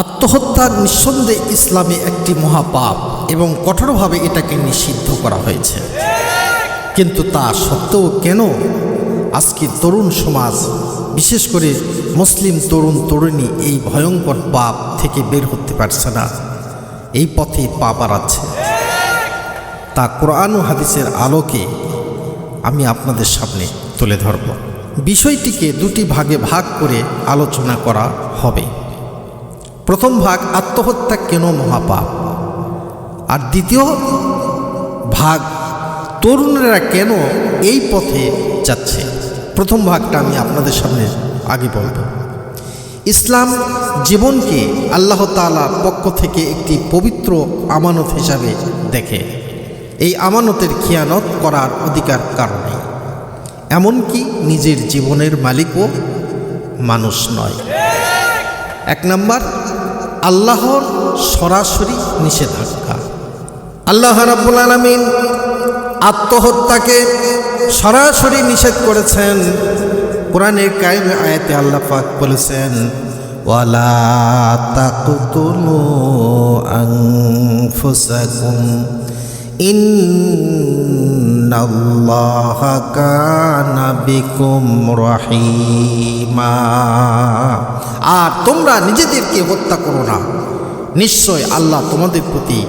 আত্মহত্যা নিঃসন্দেহে ইসলামে একটি মহাপাপ এবং কঠোরভাবে এটাকে নিষিদ্ধ করা হয়েছে। কিন্তু তা সত্ত্বেও কেন? আজকে তরুণ সমাজ, বিশেষ করে মুসলিম তরুণ তরুণী এই ভয়ঙ্কর পাপ থেকে বের হতে পারছে না। এই পথে পা বাড়াচ্ছে। তা কোরআন হাদিসের আলোকে আমি আপনাদের সামনে তুলে ধরব। বিষয়টিকে দুটি ভাগে ভাগ করে আলোচনা করা হবে। প্রথম ভাগ আত্মহত্যা কেন মহাপাপ? আর দ্বিতীয় ভাগ, তরুণেরা কেন এই পথে যাচ্ছে? প্রথম ভাগটা আমি আপনাদের সামনে আগে বলব। ইসলাম জীবনকে আল্লাহ তাআলার পক্ষ থেকে একটি পবিত্র আমানত হিসাবে দেখে। এই আমানতের খিয়ানত করার অধিকার কারণে এমনকি নিজের জীবনের মালিকও মানুষ নয়। এক নম্বর আল্লাহর সরাসরি নিষেধাজ্ঞা। আল্লাহ রাব্বুল আলামিন আত্মহত্যাকে সরাসরি নিষেধ করেছেন। কোরআনের কায়েম আয়াতে আল্লাহ পাক বলেছেন, ওয়ালা তাকতুলু আনফুসাকুম ইন্নাল্লাহা কানা বিকুম রহিমা। আর তোমরা নিজেদেরকে হত্যা করো না। নিশ্চয় আল্লাহ তোমাদের প্রতি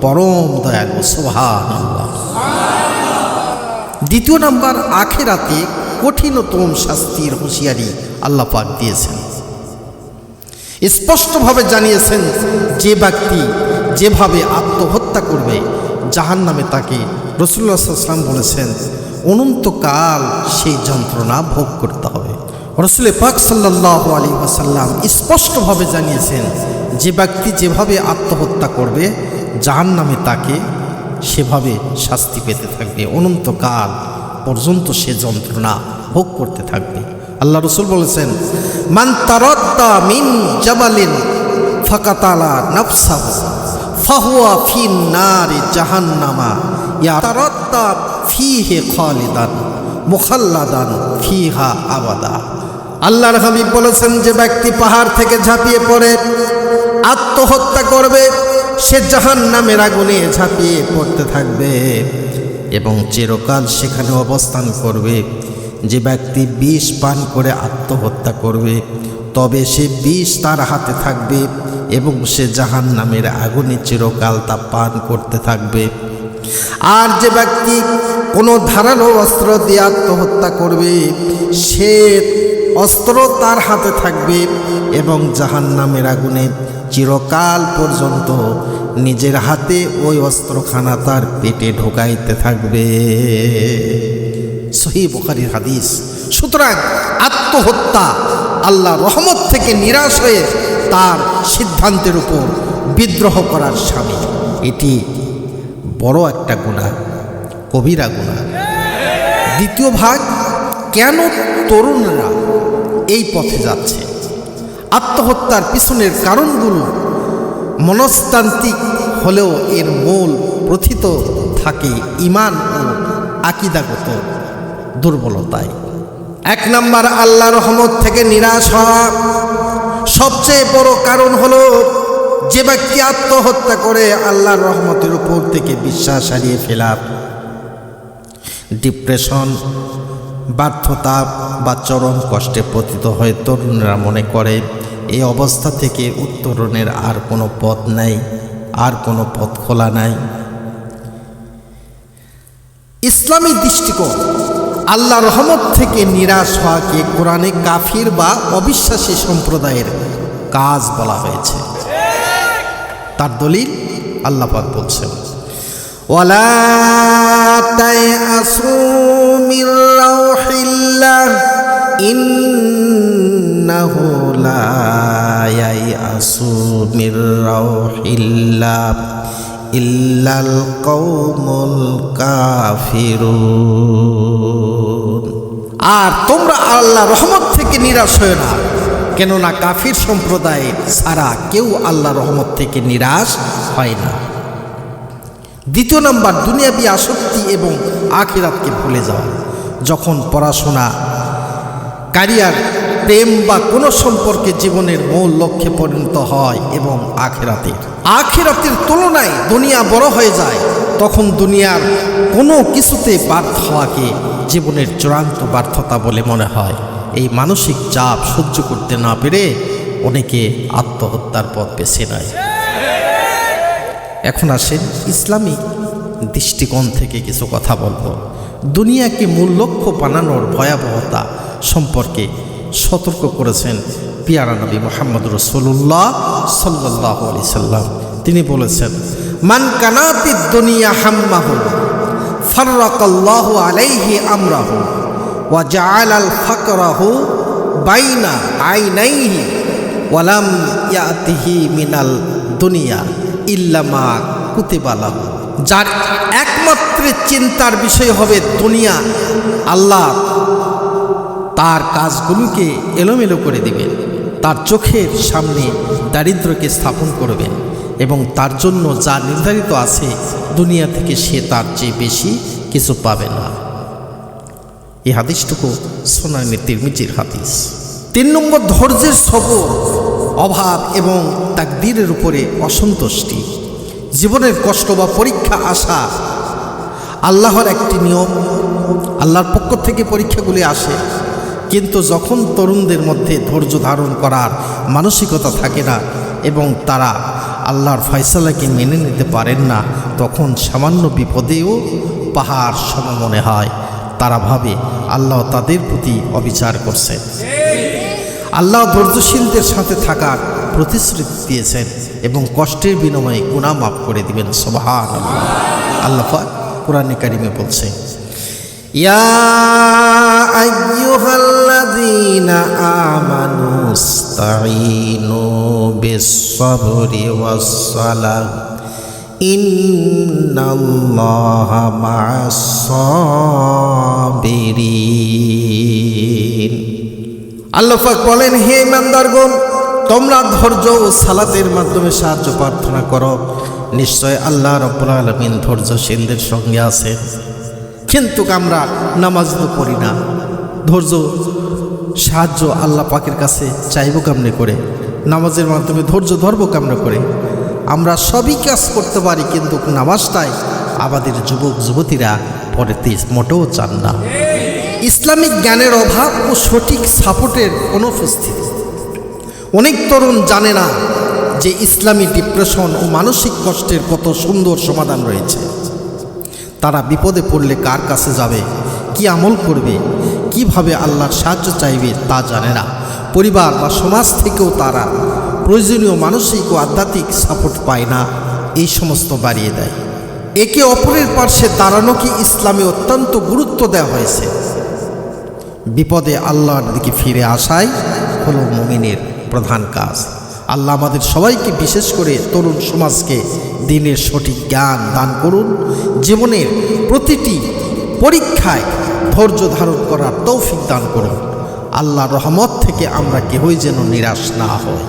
পরম দয়ালু আল্লাহ দ্বিতীয় নাম্বার, আখেরাতে কঠিনতম শাস্তির হুঁশিয়ারি আল্লাহ পাক দিয়েছেন। স্পষ্টভাবে জানিয়েছেন, যে ব্যক্তি যেভাবে আত্মহত্যা করবে জাহান নামে তাকে রসুল্লাহ সাল্লাম বলেছেন, অনন্তকাল সেই যন্ত্রণা ভোগ করতে হবে। রসুল পাক সাল্লাহ আলী ওয়াসাল্লাম স্পষ্টভাবে জানিয়েছেন, যে ব্যক্তি যেভাবে আত্মহত্যা করবে জাহান নামে তাকে সেভাবে শাস্তি পেতে থাকবে। অনন্তকাল পর্যন্ত সে যন্ত্রণা ভোগ করতে থাকবে। আল্লাহ রসুল বলেছেন, মান মিন জাবালিন ফাকাতালা নফসাহ। ফাহুয়া ফি নারি জাহান্নামা ইয়া তারদ্দা ফিহে খালিদান মুখাল্লাদান ফিহা আবাদা। আল্লাহর হাবিব বলেছেন, যে ব্যক্তি পাহাড় থেকে ঝাঁপিয়ে পড়ে, আত্মহত্যা করবে, সে জাহান নামের আগুনে ঝাঁপিয়ে পড়তে থাকবে এবং চিরকাল সেখানে অবস্থান করবে। যে ব্যক্তি বিষ পান করে আত্মহত্যা করবে, তবে সে বিষ তার হাতে থাকবে। এবং সে জাহান নামের আগুনে চিরকাল তা পান করতে থাকবে। আর যে ব্যক্তি কোনো ধারালো অস্ত্র দিয়ে আত্মহত্যা করবে, সে অস্ত্র তার হাতে থাকবে এবং জাহান নামের আগুনে চিরকাল পর্যন্ত নিজের হাতে ওই অস্ত্রখানা তার পেটে ঢোকাইতে থাকবে। সহি বুখারির হাদিস। সুতরাং আত্মহত্যা আল্লাহ রহমত থেকে নিরাশ হয়ে তার সিদ্ধান্তের উপর বিদ্রোহ করার স্বামী। এটি বড় একটা গুণা কবিরা গুণা। দ্বিতীয় ভাগ, কেন তরুণরা এই পথে যাচ্ছে? আত্মহত্যার পিছনের কারণগুলো মনস্তান্ত্রিক হলেও এর মূল প্রথিত থাকে ইমান ও আকিদাগত দুর্বলতায়। এক নাম্বার আল্লাহ রহমত থেকে নিরাশ হওয়া। সবচেয়ে বড় কারণ হলো যে ব্যক্তি আত্মহত্যা করে আল্লাহর রহমতের উপর থেকে বিশ্বাস হারিয়ে ফেলা। ডিপ্রেশন ব্যর্থতা বা চরম কষ্টে পতিত হয়ে তরুণরা মনে করে, এই অবস্থা থেকে উত্তরণের আর কোনো পথ নাই, আর কোনো পথ খোলা নাই। ইসলামী দৃষ্টিকোণ আল্লাহ রহমত থেকে নিরাশ হওয়াকে কোরআনে কাফির বা অবিশ্বাসী সম্প্রদায়ের কাজ বলা হয়েছে। তার দলিল আল্লাপাক বলছেন, ওয়ালা রাউহিল্লাহ, ইন্নাহু মির ইল্লাল কওমুল কাফিরুন। আর তোমরা আল্লাহ রহমত থেকে নিরাশ হয়ে না, কেননা কাফির সম্প্রদায় ছাড়া কেউ আল্লাহ রহমত থেকে নিরাশ হয় না। দ্বিতীয় নম্বর, দুনিয়াবি আসক্তি এবং আখিরাতকে ভুলে যাওয়া যখন পড়াশোনা, ক্যারিয়ার প্রেম বা কোনো সম্পর্কে জীবনের মূল লক্ষ্যে পরিণত হয় এবং আখেরাতের আখেরাতের তুলনায় দুনিয়া বড় হয়ে যায়, তখন দুনিয়ার কোনো কিছুতে ব্যর্থ হওয়াকে জীবনের চূড়ান্ত ব্যর্থতা বলে মনে হয়। এই মানসিক চাপ সহ্য করতে না পেরে অনেকে আত্মহত্যার পথ বেছে নেয়। এখন আসেন ইসলামিক দৃষ্টিকোণ থেকে কিছু কথা বলব। দুনিয়াকে মূল লক্ষ্য বানানোর ভয়াবহতা সম্পর্কে সতর্ক করেছেন পিয়ারা নবী মোহাম্মদ রসুল্লাহ সাল্লাহ আলি সাল্লাম। তিনি বলেছেন, মান কানাতি দুনিয়া হাম্মাহু, ফার্রাকাল্লাহ আলাইহি আমরাহু ওয়া জাআলাল ফাকরাহু বাইনা আইনাইহি ওয়ালাম ইয়াতিহি মিনাল দুনিয়া ইল্লামা কুতিবালাহ যার একমাত্র চিন্তার বিষয় হবে দুনিয়া, আল্লাহ তার কাজগুলোকে এলোমেলো করে দিবেন তার চোখের সামনে দারিদ্রকে স্থাপন করবেন এবং তার জন্য যা নির্ধারিত আছে দুনিয়া থেকে সে তার চেয়ে বেশি কিছু পাবে না। এই হাদিসটুকু সোনানি তিরমিজির হাদিস। তিন নম্বর ধৈর্যের সবর, অভাব এবং তাকদীরের উপরে অসন্তুষ্টি। জীবনের কষ্ট বা পরীক্ষা আসা আল্লাহর একটি নিয়ম। আল্লাহর পক্ষ থেকে পরীক্ষাগুলি আসে। কিন্তু যখন তরুণদের মধ্যে ধৈর্য ধারণ করার মানসিকতা থাকে না এবং তারা আল্লাহর ফয়সালাকে মেনে নিতে পারেন না, তখন সামান্য বিপদেও পাহাড় সম মনে হয়। তারা ভাবে আল্লাহ তাদের প্রতি অবিচার করছেন আল্লাহ ধৈর্যশীলদের সাথে থাকার প্রতিশ্রুতি দিয়েছেন এবং কষ্টের বিনিময়ে গুণা মাফ করে দিবেন। সবাহান আল্লাহ কোরআনে কারিমে বলছে, ইয়া বিস-সাবরি ওয়াস-সালাহ ইন্নাল্লাহা মা'আস-সাবিরিন আল্লাহ পাক বলেন, হে ইমানদারগণ, তোমরা ধৈর্য ও সালাতের মাধ্যমে সাহায্য প্রার্থনা করো। নিশ্চয় আল্লাহ রব্বুল আলমিন ধৈর্যশীলদের সঙ্গে আছেন। কিন্তু আমরা নামাজ তো পড়ি না। ধৈর্য, সাহায্য আল্লাহ পাকের কাছে চাইব কামনে করে? নামাজের মাধ্যমে ধৈর্য ধরবো কামনে করে। আমরা সবই কাজ করতে পারি, কিন্তু নামাজটাই আমাদের যুবক, যুবতীরা পড়েতে মোটেও চান না। ইসলামিক জ্ঞানের অভাব ও সঠিক সাপোর্টের অনুপস্থিতি। অনেক তরুণ জানে না যে ইসলামী ডিপ্রেশন ও মানসিক কষ্টের কত সুন্দর সমাধান রয়েছে। তারা বিপদে পড়লে কার কাছে যাবে, কি আমল করবে, কীভাবে আল্লাহর সাহায্য চাইবে তা জানে না। পরিবার বা সমাজ থেকেও তারা প্রয়োজনীয় মানসিক ও আধ্যাত্মিক সাপোর্ট পায় না। এই সমস্ত বাড়িয়ে দেয়। একে অপরের পার্শ্বে দাঁড়ানোকে ইসলামে অত্যন্ত গুরুত্ব দেওয়া হয়েছে? বিপদে আল্লাহর দিকে ফিরে আসাই হলো মমিনের প্রধান কাজ। আল্লাহ আমাদের সবাইকে বিশেষ করে তরুণ সমাজকে দিনের সঠিক জ্ঞান দান করুন, জীবনের প্রতিটি পরীক্ষায় ধৈর্য ধারণ করার তৌফিক দান করুন। আল্লাহ রহমত থেকে আমরা কেহই যেন নিরাশ না হই।